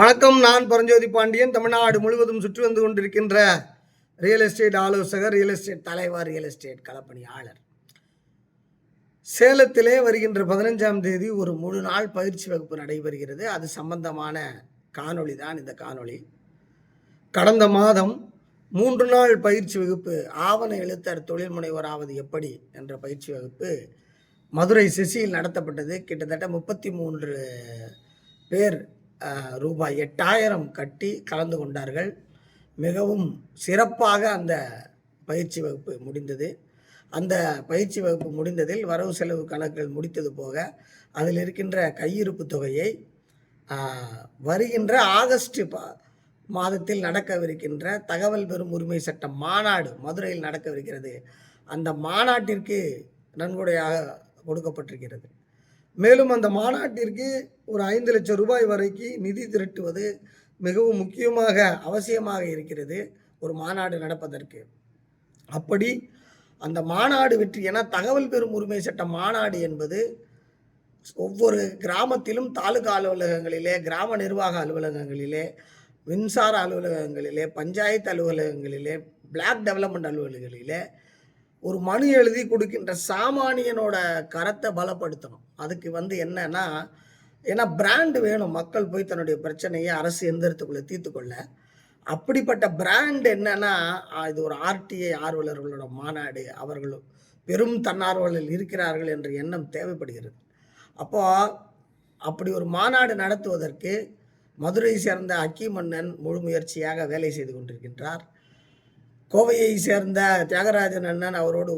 வணக்கம் நான் பரஞ்சோதி பாண்டியன். தமிழ்நாடு முழுவதும் சுற்றி வந்து கொண்டிருக்கின்ற ரியல் எஸ்டேட் ஆலோசகர் ரியல் எஸ்டேட் தலைவர் ரியல் எஸ்டேட் களப்பணியாளர். சேலத்திலே வருகின்ற பதினஞ்சாம் தேதி ஒரு முழு நாள் பயிற்சி வகுப்பு நடைபெறுகிறது. அது சம்பந்தமான காணொளி தான் இந்த காணொளி. கடந்த மாதம் மூன்று நாள் பயிற்சி வகுப்பு ஆவண எழுத்தர் தொழில் முனைவராவது எப்படி என்ற பயிற்சி வகுப்பு மதுரை சிசியில் நடத்தப்பட்டது. கிட்டத்தட்ட முப்பத்தி மூன்று பேர் ரூபாய் எட்டாயிரம் கட்டி கலந்து கொண்டார்கள். மிகவும் சிறப்பாக அந்த பயிற்சி வகுப்பு முடிந்தது. அந்த பயிற்சி வகுப்பு முடிந்ததில் வரவு செலவு கணக்குகள் முடித்தது போக அதில் இருக்கின்ற கையிருப்பு தொகையை வருகின்ற ஆகஸ்ட் மாதத்தில் நடக்கவிருக்கின்ற தகவல் பெறும் உரிமை சட்ட மாநாடு மதுரையில் நடக்கவிருக்கிறது. அந்த மாநாட்டிற்கு நன்கொடையாக கொடுக்கப்பட்டிருக்கிறது. மேலும் அந்த மாநாட்டிற்கு ஒரு ஐந்து லட்சம் ரூபாய் வரைக்கு நிதி திரட்டுவது மிகவும் முக்கியமாக அவசியமாக இருக்கிறது ஒரு மாநாடு நடப்பதற்கு. அப்படி அந்த மாநாடு வெற்றி என தகவல் பெறும் உரிமை சட்ட மாநாடு என்பது ஒவ்வொரு கிராமத்திலும் தாலுகா அலுவலகங்களிலே கிராம நிர்வாக அலுவலகங்களிலே மின்சார அலுவலகங்களிலே பஞ்சாயத்து அலுவலகங்களிலே பிளாக் டெவலப்மெண்ட் அலுவலகங்களிலே ஒரு மனு எழுதி கொடுக்கின்ற சாமானியனோட கரத்தை பலப்படுத்தணும். அதுக்கு வந்து என்னன்னா ஏன்னா பிராண்டு வேணும். மக்கள் போய் தன்னுடைய பிரச்சனையை அரசு எந்திரத்துக்குள்ளே தீர்த்துக்கொள்ள. அப்படிப்பட்ட பிராண்ட் என்னன்னா இது ஒரு ஆர்டிஐ ஆர்வலர்களோட மாநாடு. அவர்களும் பெரும் தன்னார்வலர்கள் இருக்கிறார்கள் என்ற எண்ணம் தேவைப்படுகிறது. அப்போ அப்படி ஒரு மாநாடு நடத்துவதற்கு மதுரை சேர்ந்த அக்கி மன்னன் முழு முயற்சியாக வேலை செய்து கொண்டிருக்கின்றார். கோவையை சேர்ந்த தியாகராஜன் அண்ணன் அவரோடு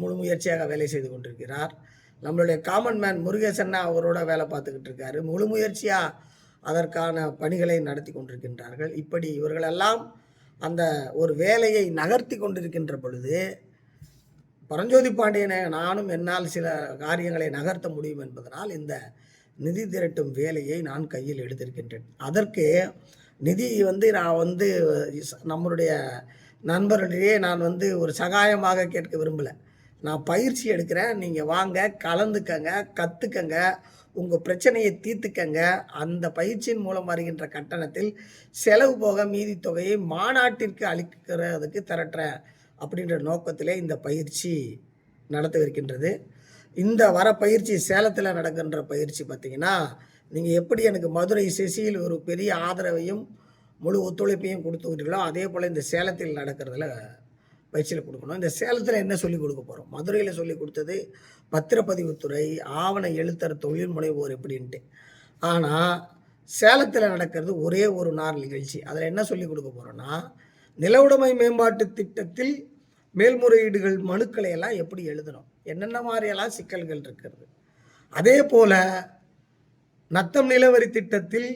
முழு முயற்சியாக வேலை செய்து கொண்டிருக்கிறார். நம்மளுடைய காமன் மேன் முருகேசன்னா அவரோட வேலை பார்த்துக்கிட்டு இருக்காரு. முழு முயற்சியாக அதற்கான பணிகளை நடத்தி கொண்டிருக்கின்றார்கள். இப்படி இவர்களெல்லாம் அந்த ஒரு வேலையை நகர்த்தி கொண்டிருக்கின்ற பொழுது பரஞ்சோதி பாண்டியனை நானும் என்னால் சில காரியங்களை நகர்த்த முடியும் என்பதனால் இந்த நிதி திரட்டும் வேலையை நான் கையில் எடுத்திருக்கின்றேன். அதற்கு நிதி வந்து நான் வந்து நம்மளுடைய நண்பர்களிடையே நான் வந்து ஒரு சகாயமாக கேட்க விரும்பலை. நான் பயிற்சி எடுக்கிறேன். நீங்கள் வாங்க கலந்துக்கங்க கற்றுக்கங்க உங்கள் பிரச்சனையை தீர்த்துக்கங்க. அந்த பயிற்சியின் மூலம் வருகின்ற கட்டணத்தில் செலவு போக மீதி தொகையை மாநாட்டிற்கு அளிக்கிறதுக்கு திரட்டுறேன் அப்படின்ற நோக்கத்திலே இந்த பயிற்சி நடத்தவிருக்கின்றது இந்த வர பயிற்சி சேலத்தில் நடக்கின்ற பயிற்சி பார்த்தீங்கன்னா நீங்கள் எப்படி எனக்கு மதுரை செசியில் ஒரு பெரிய ஆதரவையும் முழு ஒத்துழைப்பையும் கொடுத்துக்கிட்டீங்களோ அதே போல் இந்த சேலத்தில் நடக்கிறதுல பயிற்சியில் கொடுக்கணும். இந்த சேலத்தில் என்ன சொல்லிக் கொடுக்க போகிறோம் மதுரையில் சொல்லி கொடுத்தது பத்திரப்பதிவுத்துறை ஆவண எழுத்தர் தொழில் முனைவோர் எப்படின்ட்டு. ஆனால் சேலத்தில் நடக்கிறது ஒரே ஒரு நாள் நிகழ்ச்சி. அதில் என்ன சொல்லி கொடுக்க போகிறோன்னா நிலவுடைமை மேம்பாட்டு திட்டத்தில் மேல்முறையீடுகள் மனுக்களை எல்லாம் எப்படி எழுதணும்? என்னென்ன மாதிரியெல்லாம் சிக்கல்கள் இருக்கிறது? அதே போல் நத்தம் நிலவரி திட்டத்தில்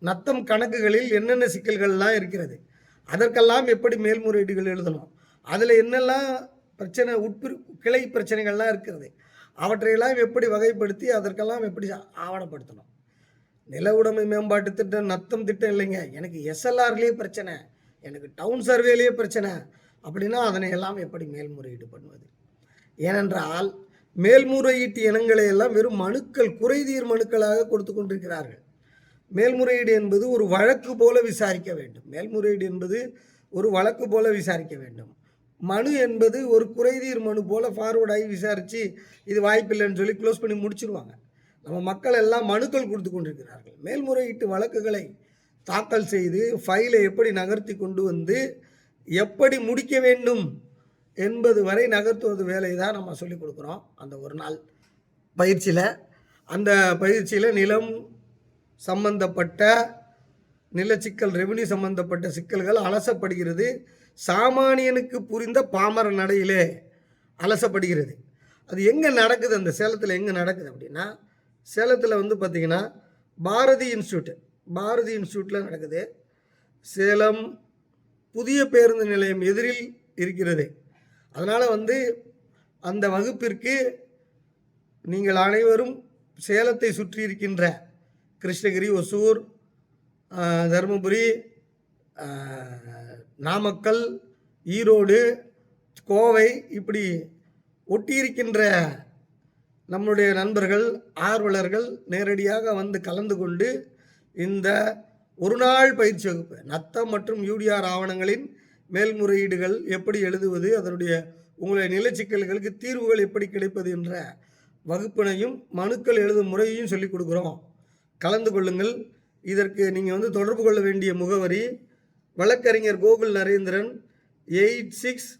நத்தம் கணக்குகளில் என்னென்ன சிக்கல்கள்லாம் இருக்கிறது? அதற்கெல்லாம் எப்படி மேல்முறையீடுகள் எழுதணும்? அதில் என்னெல்லாம் பிரச்சனை உட்பிரி கிளை பிரச்சனைகள்லாம் இருக்கிறது? அவற்றையெல்லாம் எப்படி வகைப்படுத்தி அதற்கெல்லாம் எப்படி ஆவணப்படுத்தணும்? நில உடைமை மேம்பாட்டு திட்டம் நத்தம் திட்டம் இல்லைங்க. எனக்கு எஸ்எல்ஆர்லேயே பிரச்சனை. எனக்கு டவுன் சர்வேலேயே பிரச்சனை. அப்படின்னா அதனை எல்லாம் எப்படி மேல்முறையீடு பண்ணுவது? ஏனென்றால் மேல்முறையீட்டு இனங்களை எல்லாம் வெறும் மனுக்கள் குறைதீர் மனுக்களாக கொடுத்து கொண்டிருக்கிறார்கள். மேல்முறையீடு என்பது ஒரு வழக்கு போல விசாரிக்க வேண்டும். மேல்முறையீடு என்பது ஒரு வழக்கு போல விசாரிக்க வேண்டும். மனு என்பது ஒரு குறைதீர் மனு போல ஃபார்வர்ட் ஆகி விசாரித்து இது வாய்ப்பில்லைன்னு சொல்லி க்ளோஸ் பண்ணி முடிச்சிருவாங்க. நம்ம மக்கள் எல்லாம் மனுக்கள் கொடுத்து கொண்டிருக்கிறார்கள். மேல்முறையீட்டு வழக்குகளை தாக்கல் செய்து ஃபைலை எப்படி நகர்த்தி கொண்டு வந்து எப்படி முடிக்க வேண்டும் என்பது வரை நகர்த்துவது வேலை தான் நம்ம சொல்லிக் கொடுக்குறோம். அந்த ஒரு நாள் பயிற்சியில் அந்த பயிற்சியில் நிலம் சம்பந்தப்பட்ட நிலச்சிக்கல் ரெவென்யூ சம்பந்தப்பட்ட சிக்கல்கள் அலசப்படுகிறது. சாமானியனுக்கு புரிந்த பாமர நடையிலே அலசப்படுகிறது. அது எங்கே நடக்குது? அந்த சேலத்தில் எங்கே நடக்குது அப்படின்னா சேலத்தில் வந்து பார்த்திங்கன்னா பாரதி இன்ஸ்டியூட் பாரதி இன்ஸ்டியூட்டில் நடக்குது. சேலம் புதிய பேருந்து நிலையம் எதிரில் இருக்கிறது. அதனால் வந்து அந்த வகுப்பிற்கு நீங்கள் அனைவரும் சேலத்தை சுற்றி இருக்கின்ற கிருஷ்ணகிரி ஒசூர் தருமபுரி நாமக்கல் ஈரோடு கோவை இப்படி ஒட்டியிருக்கின்ற நம்முடைய நண்பர்கள் ஆர்வலர்கள் நேரடியாக வந்து கலந்து கொண்டு இந்த ஒரு நாள் பயிற்சி வகுப்பு நத்தம் மற்றும் யூடிஆர் ஆவணங்களின் மேல்முறையீடுகள் எப்படி எழுதுவது அதனுடைய உங்களுடைய நிலச்சிக்கல்களுக்கு தீர்வுகள் எப்படி கிடைப்பது என்ற வகுப்பினையும் மனுக்கள் எழுதும் முறையையும் சொல்லிக் கொடுக்குறோம். கலந்து கொள்ளுங்கள். இதற்கு நீங்கள் வந்து தொடர்பு கொள்ள வேண்டிய முகவரி வழக்கறிஞர் Gokul Narendran eight six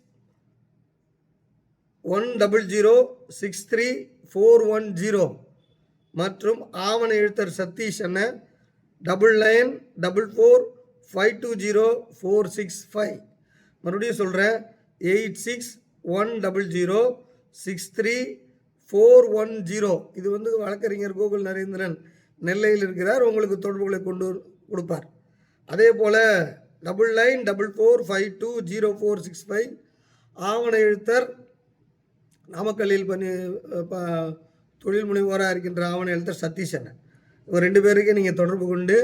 one double zero six three four one zero மற்றும் ஆவண எழுத்தர் சதீஷ் அண்ணன் double nine double four five two zero four six five. மறுபடியும் சொல்கிறேன் eight six one double zero six three four one zero. இது வந்து வழக்கறிஞர் கோகுல் நரேந்திரன். நெல்லையில் இருக்கிறார் உங்களுக்கு தொடர்புகளை கொண்டு கொடுப்பார். அதே போல் double nine double four five two zero four six five ஆவண எழுத்தர் நாமக்கல்லில் பண்ணி தொழில் முனைவோராக இருக்கின்ற ஆவண எழுத்தர் சதீஷன் இவர் ரெண்டு பேருக்கு நீங்கள் தொடர்பு கொண்டு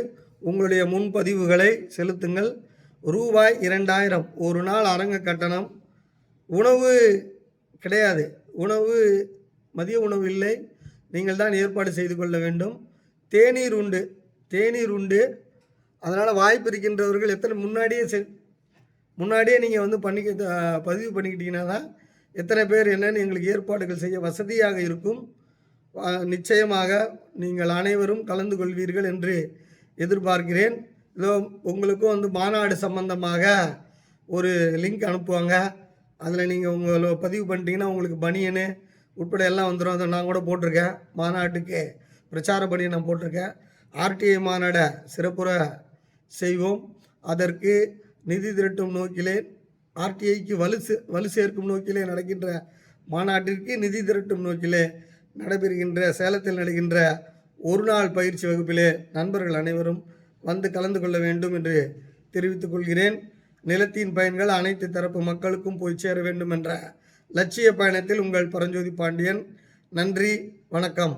உங்களுடைய முன்பதிவுகளை செலுத்துங்கள். ரூபாய் இரண்டாயிரம் ஒரு நாள் அரங்க கட்டணம். உணவு கிடையாது. உணவு மதிய உணவு இல்லை. நீங்கள் தான் ஏற்பாடு செய்து கொள்ள வேண்டும். தேநீர் உண்டு தேநீர் உண்டு. அதனால் வாய்ப்பு இருக்கின்றவர்கள் எத்தனை முன்னாடியே செ முன்னாடியே நீங்கள் வந்து பண்ணிக்க பதிவு பண்ணிக்கிட்டீங்கன்னா தான் எத்தனை பேர் என்னென்னு எங்களுக்கு ஏற்பாடுகள் செய்ய வசதியாக இருக்கும். நிச்சயமாக நீங்கள் அனைவரும் கலந்து கொள்வீர்கள் என்று எதிர்பார்க்கிறேன். இதோ உங்களுக்கும் வந்து மாநாடு சம்பந்தமாக ஒரு லிங்க் அனுப்புவாங்க. அதில் நீங்கள் உங்களை பதிவு பண்ணிட்டீங்கன்னா உங்களுக்கு பனியனு உட்பட எல்லாம் வந்துடும் அதை நான் கூட போட்டிருக்கேன். மாநாட்டுக்கு பிரச்சார பணியை நான் போட்டிருக்கேன். ஆர்டிஐ மாநாடை சிறப்புற செய்வோம். அதற்கு நிதி திரட்டும் நோக்கிலே ஆர்டிஐக்கு வலு வலு சேர்க்கும் நோக்கிலே நடக்கின்ற மாநாட்டிற்கு நிதி திரட்டும் நோக்கிலே நடைபெறுகின்ற சேலத்தில் நடக்கின்ற ஒரு நாள் பயிற்சி வகுப்பிலே நண்பர்கள் அனைவரும் வந்து கலந்து கொள்ள வேண்டும் என்று தெரிவித்துக் கொள்கிறேன். நிலத்தின் பயன்கள் அனைத்து தரப்பு மக்களுக்கும் போய் சேர வேண்டும் என்ற லட்சிய பயணத்தில் உங்கள் பரஞ்சோதி பாண்டியன். நன்றி வணக்கம்.